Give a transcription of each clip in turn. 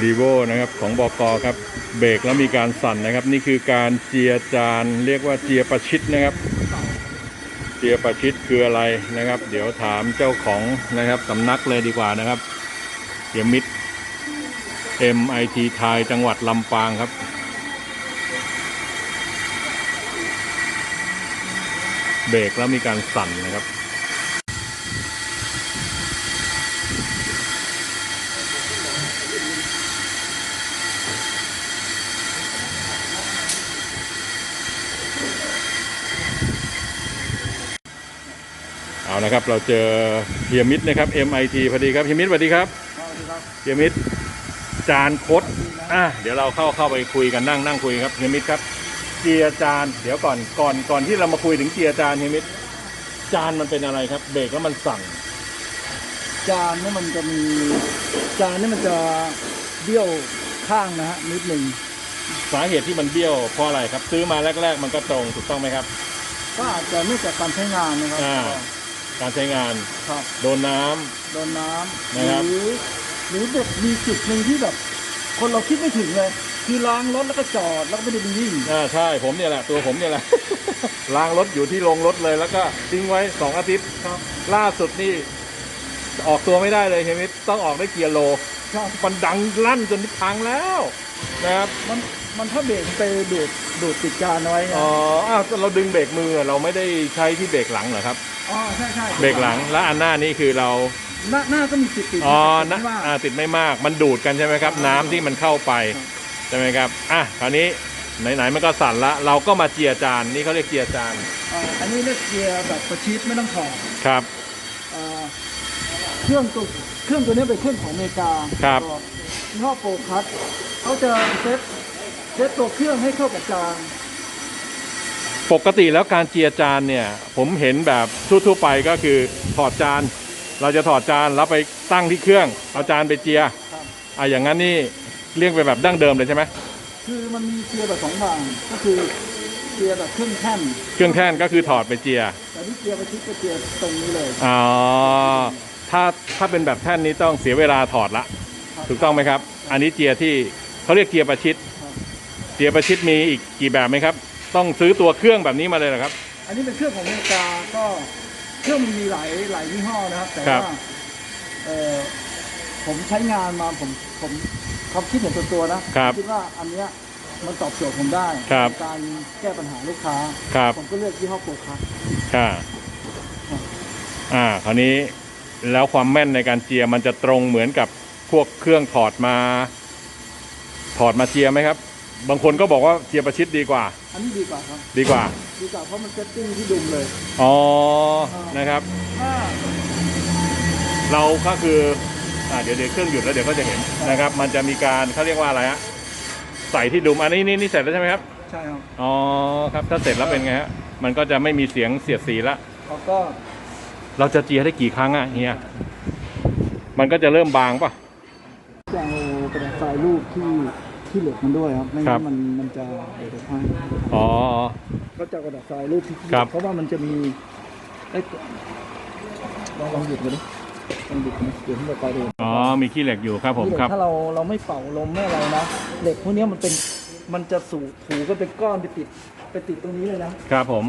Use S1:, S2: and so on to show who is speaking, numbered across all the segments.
S1: ดีโวนะครับของบกครับเบรกแล้วมีการสั่นนะครับ นี่คือการเจียจานเรียกว่าเจียประชิดนะครับ เจียประชิดคืออะไรนะครับ เดี๋ยวถามเจ้าของนะครับสำนักเลยดีกว่านะครับเดี๋ยมิด MIT ไทยจังหวัดลำปางครับเบรกแล้วมีการสั่นนะครับ นะครับ เราเจอเฮียมิดนะครับ MIT พอดีครับเฮียมิดสวัสดีครับเฮียมิดจานคดอะเดี๋ยวเราเข้าเข้าไปคุยกันนั่งนั่งคุยครับเฮียมิดครับเจียจาน เดี๋ยวก่อนก่อนก่อนที่เรามาคุยถึงเจียจานเฮียมิดจานมันเป็นอะไรครับ เบรกแล้วมันสั่น
S2: จานเนี่ยมันจะมีจานเนี่ยมันจะเบี้ยวข้างนะฮะนิดหนึ่ง
S1: สาเหตุที่มันเบี้ยวเพราะอะไรครับ ซื้อมาแรก ๆ มันก็ตรงถูกต้องไหมครับ
S2: ก็อาจจะไม่จากการใช้งานนะครับ
S1: อ่า การใช้งาน
S2: ครับ
S1: โดนน้ำ
S2: โดนน้ำ
S1: นะครับ
S2: หรือหรือแบบมีจุดหนึ่งที่แบบ คนเราคิดไม่ถึงเลย คือล้างรถแล้วก็จอดแล้วก็ไม่ได้ไปวิ่ง
S1: อ่าใช่ผมเนี่ยแหละ ตัวผมเนี่ยแหละ ล้างรถอยู่ที่โรงรถเลยแล้วก็ทิ้งไว้สองอาทิตย์
S2: ครับ
S1: ล่าสุดนี่ออกตัวไม่ได้เลยเฮมิตต้องออกได้เกียร์โล
S2: ครับ
S1: มันดังลั่นจนพังแล้วนะครับ
S2: มันมันถ้าเบรกมันไปดูดดูดติดจานเอาไว้ไง
S1: อ๋ออ้าวเราดึงเบรกมือเราไม่ได้ใช้ที่เบรกหลังเหรอครับ
S2: อ๋อใช่ใช่
S1: เบรกหลังแล้วอันหน้านี่คือเรา
S2: หน้าหน้าก็มีติดติด
S1: อ๋อ
S2: แต่
S1: นะ
S2: ไม่ว่า
S1: อ่าติดไม่มากมันดูดกันใช่ไหมครับ น้ำที่มันเข้าไป
S2: ครับ
S1: ใช่ไหมครับอะคราวนี้ไหนๆมันก็สั่นละเราก็มาเจียจานนี่เขาเรียกเจียจาน
S2: อ่าอันนี้เรียกเกียร์แบบประชิดไม่ต้องถอด
S1: ครับ
S2: อ่าเครื่องตัวเครื่องตัวนี้เป็นเครื่องของอเมริกา
S1: ครับ
S2: ก็ยี่ห้อโปรคัสเขาจะเซ็ตเซ็ตตัวเครื่องให้เข้ากับจาน
S1: ปกติแล้วการเจียจานเนี่ย ผมเห็นแบบทั่วๆไปก็คือถอดจาน เราจะถอดจานแล้วไปตั้งที่เครื่องเอาจานไปเจีย
S2: ครับ
S1: อะอย่างนั้นนี่เรียกเป็นแบบดั้งเดิมเลยใช่ไหม
S2: คือมันมีเกียร์แบบสองอย่างก็คือเกียร์แบบเครื่องแท่น
S1: เครื่องแท่นก็คือถอดไปเจีย
S2: แต่นี่เกียร์ประชิดก็เกียร์ตรงนี้เลย
S1: อ๋อถ้าถ้าเป็นแบบแท่นนี้ต้องเสียเวลาถอดละ
S2: ครับ
S1: ถูกต้องไหมครับ อันนี้เจียที่เขาเรียกเจียประชิด
S2: ครับ
S1: เจียประชิดมีอีกกี่แบบไหมครับ ต้องซื้อตัวเครื่องแบบนี้มาเลยเหรอครับ
S2: อันนี้เป็นเครื่องของอเมริกาก็เครื่องมันมีหลายหลายยี่ห้อนะครับ แต่
S1: ครั
S2: ว่า
S1: บ
S2: เออผมใช้งานมาผมผมความคิดเห็นส่วนตัวนะครับคิดว่าอันเนี้ยมันตอบโจทย์ผมได้
S1: ครับ
S2: ในการแก้ปัญหาลูกค้า
S1: ครับ
S2: ผมก็เลือกยี่ห้อโปรคัส
S1: ค่ะอ่า คราวนี้แล้วความแม่นในการเจียมันจะตรงเหมือนกับพวกเครื่องถอดมา ถอดมาเจียไหมครับ บางคนก็บอกว่าเจียประชิดดีกว่า
S2: อันนี้ดีกว่าครับ
S1: ดีกว่า
S2: ดีกว่าเพราะมันเซตติ้งที่ดุมเลย
S1: อ๋อ นะครับ
S2: ถ้า
S1: เราก็คืออ่าเดี๋ยวเดี๋ยวเครื่องหยุดแล้วเดี๋ยวก็จะเห็นนะครับ มันจะมีการเขาเรียกว่าอะไรฮะ ใส่ที่ดุมอันนี้นี่นี่เสร็จแล้วใช่ไหมครับ
S2: ใช่ครับ
S1: อ๋อ ครับ ถ้าเสร็จแล้วเป็นไงฮะ มันก็จะไม่มีเสียงเสียดสีละ
S2: เขาก็
S1: เราจะเจียได้กี่ครั้งอะเฮีย มันก็จะเริ่มบางป่ะ
S2: จะเอากระดาษทรายรูปที่ ที่เหล็กมันด้วยครับ ไม่
S1: ครั
S2: งั้
S1: บ
S2: นมันมันจะเดี๋ยวจะพัง
S1: อ๋อ
S2: ก็จะเอากระดาษทรายรูปที่
S1: ครับ
S2: เพราะว่ามันจะมีไอ้ลองลองหยุดกันดิลองหยุดกันดิเดี๋ยวผมจะไปดู
S1: อ๋อ มีขี้เหล็กอยู่ครับผม
S2: นี่
S1: ครับ
S2: ถ้าเราเราไม่เป่าลมไม่อะไรนะเหล็กพวกเนี้ยมันเป็นมันจะสูถูก็เป็นก้อนไปติดไปติดตรงนี้เลยนะ ครับ
S1: ผม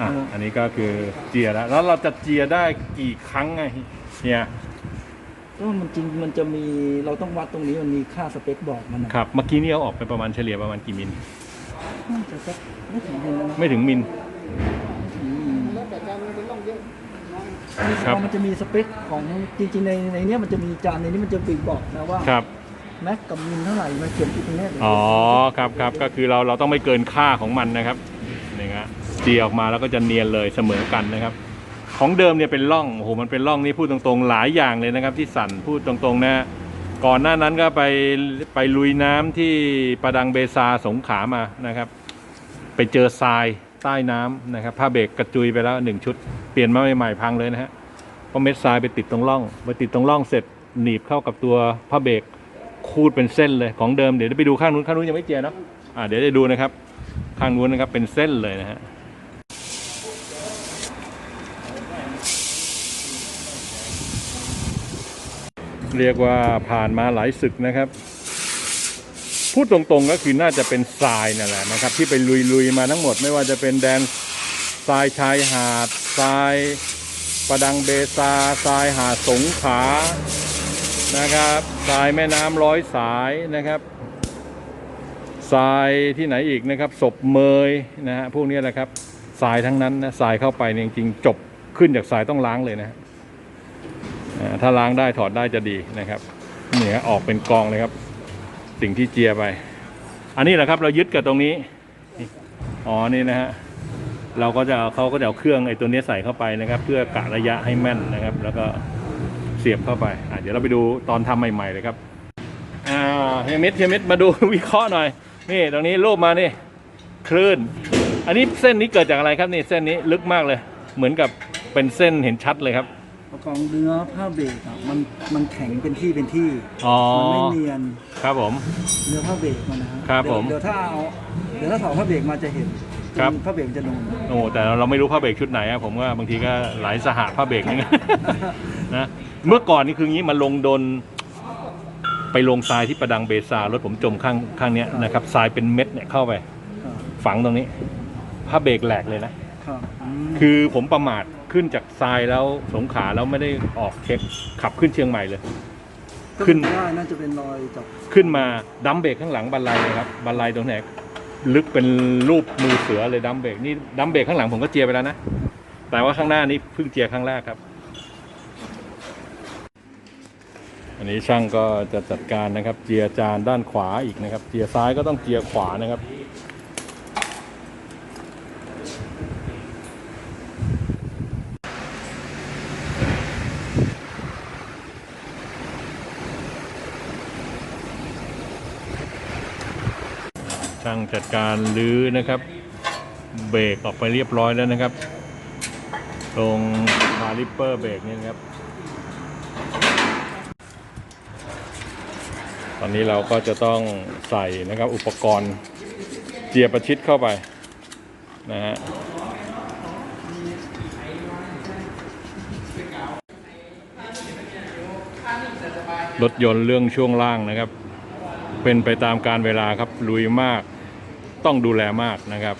S1: อะ
S2: อืม
S1: อันนี้ก็คือเจียแล้ว แล้วเราจะเจียได้กี่ครั้งไงเฮีย
S2: ก็มันจริงมันจะมีเราต้องวัดตรงนี้มันมีค่าสเปคบอกมันนะครับ
S1: เมื่อกี้นี่เอาออกไปประมาณเฉลี่ยประมาณกี่มิล
S2: น่าจะสักไม่ถึงเดือนนะ
S1: ไม่ถึงมิลครับ
S2: มันจะมีสเปคของจริงๆในในเนี้ยมันจะมีจานในนี้มันจะบีบอกนะว่า
S1: ครับ
S2: แม็กกับมินเท่าไหร่มันเขียนอยู่ตรงเนี้ยเดี๋ยว
S1: อ๋อครับครับก็คือเราเราต้องไม่เกินค่าของมันนะครับนี่ฮะเจียออกมาแล้วก็จะเนียนเลยเสมอกันนะครับ ของเดิมเนี่ยเป็นร่องโอ้โหมันเป็นร่องนี่พูดตรงๆหลายอย่างเลยนะครับ ที่สั่นพูดตรงๆนะก่อนหน้านั้นก็ไปไปลุยน้ำที่ประดังเบซาสงขามานะครับ ไปเจอทรายใต้น้ำนะครับผ้าเบรกกระจุยไปแล้วหนึ่งชุด เปลี่ยนมาใหม่ๆพังเลยนะฮะเพราะเม็ดทรายไปติดตรงร่องไปติดตรงร่องเสร็จหนีบเข้ากับตัวผ้าเบรกคูดเป็นเส้นเลยของเดิมเดี๋ยวไปดูข้างนู้นข้างนู้นยังไม่เจียเนาะอ่าเดี๋ยวจะดูนะครับ ข้างนู้นนะครับเป็นเส้นเลยนะฮะ เรียกว่าผ่านมาหลายศึกนะครับ พูดตรงๆก็คือน่าจะเป็นทรายนั่นแหละนะครับ ที่ไปลุยๆมาทั้งหมดไม่ว่าจะเป็นแดนทรายชายหาดทรายประดังเบซาทรายหาดสงขานะครับทรายแม่น้ำร้อยสายนะครับทรายที่ไหนอีกนะครับศพเมยนะฮะพวกนี้แหละครับทรายทั้งนั้นนะทรายเข้าไปเนี่ยจริงๆจบขึ้นจากทรายต้องล้างเลยนะ ถ้าล้างได้ถอดได้จะดีนะครับเนี่ยออกเป็นกองเลยครับ สิ่งที่เจียไป อันนี้แหละครับเรายึดกับตรงนี้อ๋อนี่นะฮะเราก็จะเขาก็จะเอาเครื่องไอ้ตัวนี้ใส่เข้าไปนะครับ เพื่อกะระยะให้แม่นนะครับ แล้วก็เสียบเข้าไปอะเดี๋ยวเราไปดูตอนทำใหม่ๆเลยครับอ่าเฮมิดเฮมิดมาดูวิเคราะห์หน่อยนี่ตรงนี้รูปมานี่คลื่น อันนี้เส้นนี้เกิดจากอะไรครับนี่เส้นนี้ลึกมากเลย เหมือนกับเป็นเส้นเห็นชัดเลยครับ
S2: ประกองเนื้อผ้าเบรกอะมันมันแข็งเป็นที่เป็นที่
S1: อ๋อ
S2: มันไม่เนียน
S1: ครับผม
S2: เนื้อผ้าเบรกมันนะฮะ
S1: ครับ
S2: เดี๋ยว
S1: ผม
S2: เดี๋ยวถ้าเอาเดี๋ยวถ้าถอดผ้าเบรกมาจะเห็น
S1: ครับ
S2: ผ้าเบรกจะนูน
S1: โอ้แต่เราไม่รู้ผ้าเบรกชุดไหนอะผมว่าบางทีก็หลายสหะผ้าเบรกนี่นะเมื่อก่อนนี่คืองี้มาลงโดน ไปลงทรายที่ประดังเบซารถผมจมข้างข้างเนี้ยนะครับทรายเป็นเม็ดเนี่ยเข้าไป
S2: ครับ
S1: ฝังตรงนี้ผ้าเบรกแหลกเลยนะ ครับ
S2: อืม
S1: คือผมประมาท ขึ้นจากทรายแล้วสงขลาแล้วไม่ได้ออกเช็คขับขึ้นเชียงใหม่เลย ขึ้น
S2: ก็ได้น่าจะเป็นรอยจาก
S1: ขึ้นมาดัมเบรกข้างหลังบันไลเลยครับบันไลตรงไหนลึกเป็นรูปมือเสือเลยดัมเบรกนี่ดัมเบรกข้างหลังผมก็เจียไปแล้วนะแต่ว่าข้างหน้านี้เพิ่งเจียครั้งแรกครับ อันนี้ช่างก็จะจัดการนะครับ เจียจานด้านขวาอีกนะครับ เจียซ้ายก็ต้องเจียขวานะครับางจัดการลื้อนะครับ เบรกออกไปเรียบร้อยแล้วนะครับ ตรงคาลิปเปอร์เบรกนี่นะครับ ตอนนี้เราก็จะต้องใส่นะครับอุปกรณ์เจียประชิดเข้าไปนะฮะรถยนต์เรื่องช่วงล่างนะครับ เป็นไปตามการเวลาครับลุยมาก ต้องดูแลมากนะครับ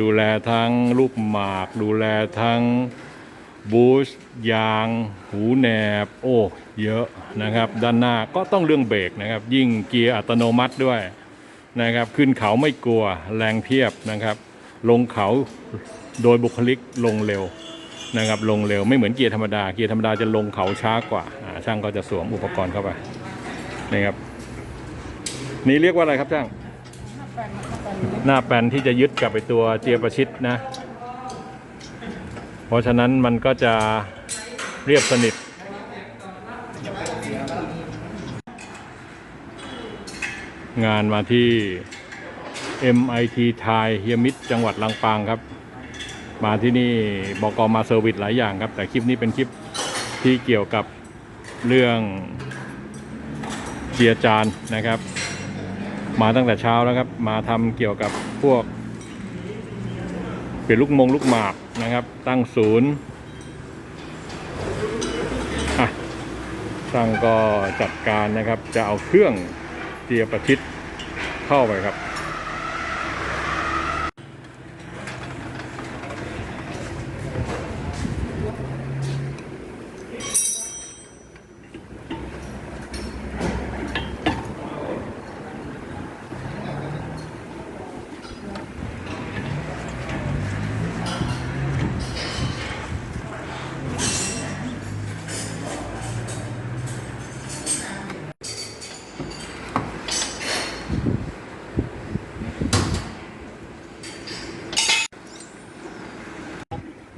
S1: ดูแลทั้งลูกหมาก ดูแลทั้งบูสต์ยาง หูแหนบ โอ้เยอะนะครับ ด้านหน้าก็ต้องเรื่องเบรกนะครับ ยิ่งเกียร์อัตโนมัติด้วยนะครับ ขึ้นเขาไม่กลัวแรงเพียบนะครับ ลงเขาโดยบุคลิกลงเร็วนะครับ ลงเร็วไม่เหมือนเกียร์ธรรมดาเกียร์ธรรมดาจะลงเขาช้ากว่าอ่าช่างก็จะสวมอุปกรณ์เข้าไปนะครับนี่เรียกว่าอะไรครับช่าง หน้าแปนที่จะยึดกับไปตัวเจียประชิดนะ เพราะฉะนั้นมันก็จะเรียบสนิท งานมาที่ MIT ไทยเฮียมิดจังหวัดลำปางครับ มาที่นี่บอกอมาเซอร์วิสหลายอย่างครับ แต่คลิปนี้เป็นคลิปที่เกี่ยวกับเรื่องเจียจานนะครับ มาตั้งแต่เช้าแล้วครับ มาทำเกี่ยวกับพวก เป็นลูกมงลูกหมากนะครับ ตั้งศูนย์อะช่างก็จัดการนะครับ จะเอาเครื่องเจียประชิดเข้าไปครับ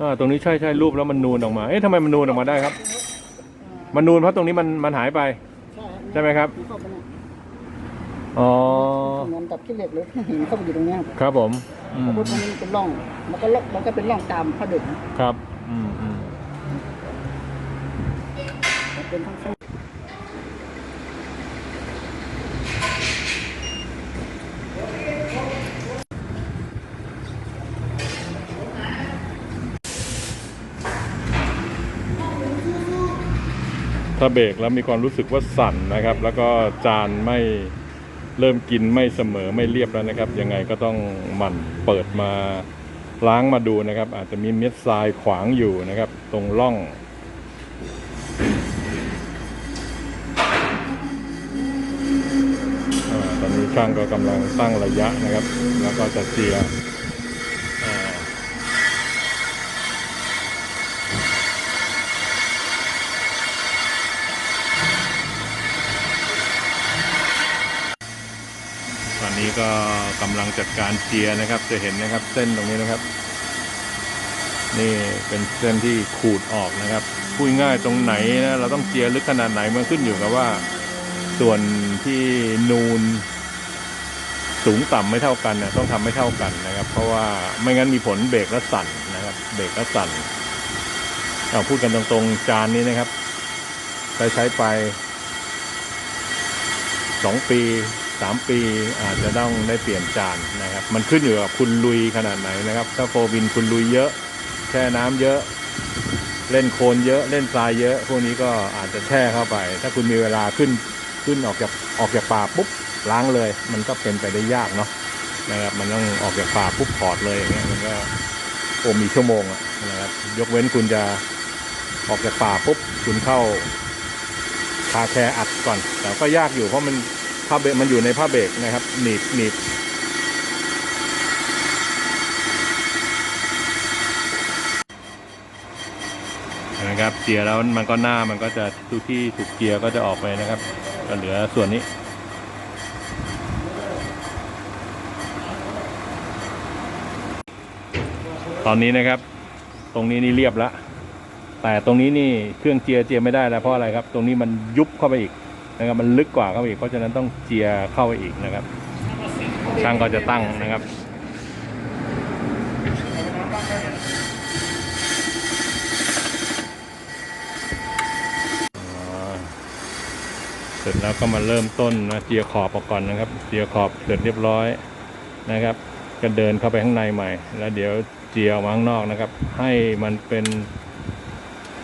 S1: อ่าตรงนี้ใช่ใช่รูปแล้วมันนูนออกมา เอ๊ะทำไมมันนูนออกมาได้ครับ มันนูนเพราะตรงนี้มันมันหายไป ใช่ไหมครับ
S3: เข้าไปเนี่ย
S1: อ๋อ
S3: เหมือนกับขี้เหล็กหรือหินเข้าไปอยู่ตรงเนี้ยครับ
S1: ครับผมอืม
S3: พวกนี้เป็นร่อง มันก็ล่องมันก็เป็นร่องตามผ้าดึกนะครับ
S1: อืมอืม
S3: มันเป็นทั้งเส้น
S1: ถ้าเบรกแล้วมีความรู้สึกว่าสั่นนะครับ แล้วก็จานไม่เริ่มกินไม่เสมอไม่เรียบแล้วนะครับ ยังไงก็ต้องหมั่นเปิดมาล้างมาดูนะครับ อาจจะมีเม็ดทรายขวางอยู่นะครับ ตรงร่องอตอนนี้ช่างก็กำลังตั้งระยะนะครับ แล้วก็จะเจีย ก็กำลังจัดการเจียนะครับ จะเห็นนะครับเส้นตรงนี้นะครับ นี่เป็นเส้นที่ขูดออกนะครับพูดง่ายตรงไหนนะเราต้องเจียลึกขนาดไหนมันขึ้นอยู่กับว่า ส่วนที่นูนสูงต่ำไม่เท่ากันนะต้องทำไม่เท่ากันนะครับ เพราะว่าไม่งั้นมีผลเบรกและสั่นนะครับ เบรกและสั่นเอาพูดกันตรงๆจานนี้นะครับใช้ใช้ไปสองปี สามปีอาจจะต้องได้เปลี่ยนจานนะครับ มันขึ้นอยู่กับคุณลุยขนาดไหนนะครับ ถ้าโฟวินคุณลุยเยอะ แช่น้ำเยอะ เล่นโคลนเยอะเล่นทรายเยอะ พวกนี้ก็อาจจะแช่เข้าไป ถ้าคุณมีเวลาขึ้นขึ้นออกจากออกจากป่าปุ๊บล้างเลย มันก็เป็นไปได้ยากเนาะนะครับ มันต้องออกจากป่าปุ๊บถอดเลยอย่างเงี้ยมันก็โอ้มีชั่วโมงอะนะครับ ยกเว้นคุณจะออกจากป่าปุ๊บคุณเข้าคาแคร์อัดก่อน แต่ก็ยากอยู่เพราะมัน ผ้าเบรกมันอยู่ในผ้าเบรกนะครับหนีบหนีบนะครับเกียร์แล้วมันก็หน้ามันก็จะทุกที่ถูกเกียร์ก็จะออกไปนะครับก็เหลือส่วนนี้ตอนนี้นะครับ ตรงนี้นี่เรียบแล้วแต่ตรงนี้นี่เครื่องเจียร์เจียร์ไม่ได้แล้วเพราะอะไรครับ ตรงนี้มันยุบเข้าไปอีก นะครับมันลึกกว่าเข้าไปอีกเพราะฉะนั้นต้องเจียเข้าไปอีกนะครับ ช่างก็จะตั้งนะครับเสร็จแล้วก็มาเริ่มต้นนะเจียขอบออกก่อนนะครับ เจียขอบเสร็จเรียบร้อยนะครับ ก็เดินเข้าไปข้างในใหม่ แล้วเดี๋ยวเจียออกมาข้างนอกนะครับ ให้มันเป็น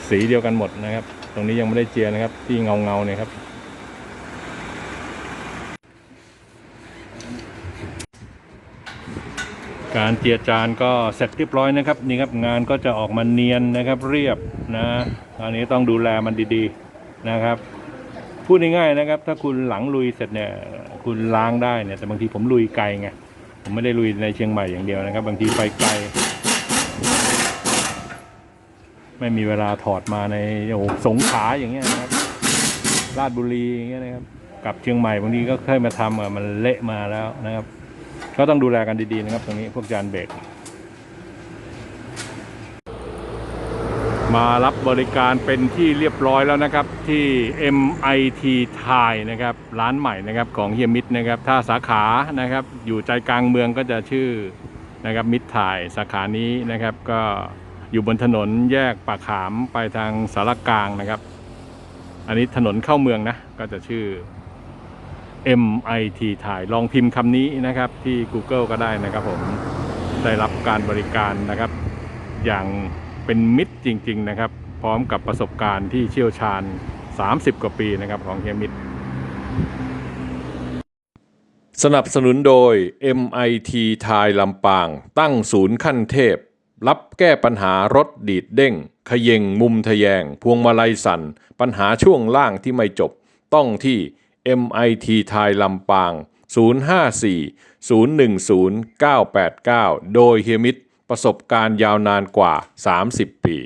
S1: สีเดียวกันหมดนะครับ ตรงนี้ยังไม่ได้เจียนะครับ ที่เงาเงาเนี่ยครับ การเจียจานก็เสร็จเรียบร้อยนะครับนี่ครับงานก็จะออกมาเนียนนะครับเรียบนะอันนี้ต้องดูแลมันดีๆนะครับ พูดง่ายๆนะครับ ถ้าคุณหลังลุยเสร็จเนี่ยคุณล้างได้เนี่ยแต่บางทีผมลุยไกลไงผมไม่ได้ลุยในเชียงใหม่อย่างเดียวนะครับ บางทีไปไกล ไม่มีเวลาถอดมาในโอ้สงขาอย่างเงี้ยนะครับราชบุรีอย่างเงี้ยนะครับกลับเชียงใหม่บางทีก็เคยมาทำอะมันเละมาแล้วนะครับ ก็ต้องดูแลกันดีๆนะครับ ตรงนี้พวกจานเบรกมารับบริการเป็นที่เรียบร้อยแล้วนะครับ ที่ MIT Thai นะครับ ร้านใหม่นะครับของเฮียมิดนะครับ ถ้าสาขานะครับ อยู่ใจกลางเมืองก็จะชื่อนะครับมิดไทยสาขานี้นะครับ ก็อยู่บนถนนแยกปากขามไปทางสารกลางนะครับ อันนี้ถนนเข้าเมืองนะ ก็จะชื่อ MIT ถ่ายลองพิมพ์คำนี้นะครับที่ Google ก็ได้นะครับผมได้รับการบริการนะครับ อย่างเป็นมิตรจริง ๆ นะครับ พร้อมกับประสบการณ์ที่เชี่ยวชาญ 30 กว่าปีนะครับของเฮียมิตรสนับสนุนโดย MIT ทายลำปาง ตั้งศูนย์ขั้นเทพ รับแก้ปัญหารถดีดเด้ง ขย่งมุมทะแยง พวงมาลัยสั่น ปัญหาช่วงล่างที่ไม่จบ ต้องที่ MIT ไทยลำปาง 054 010 989 โดยเฮียมิตรประสบการณ์ยาวนานกว่า 30 ปี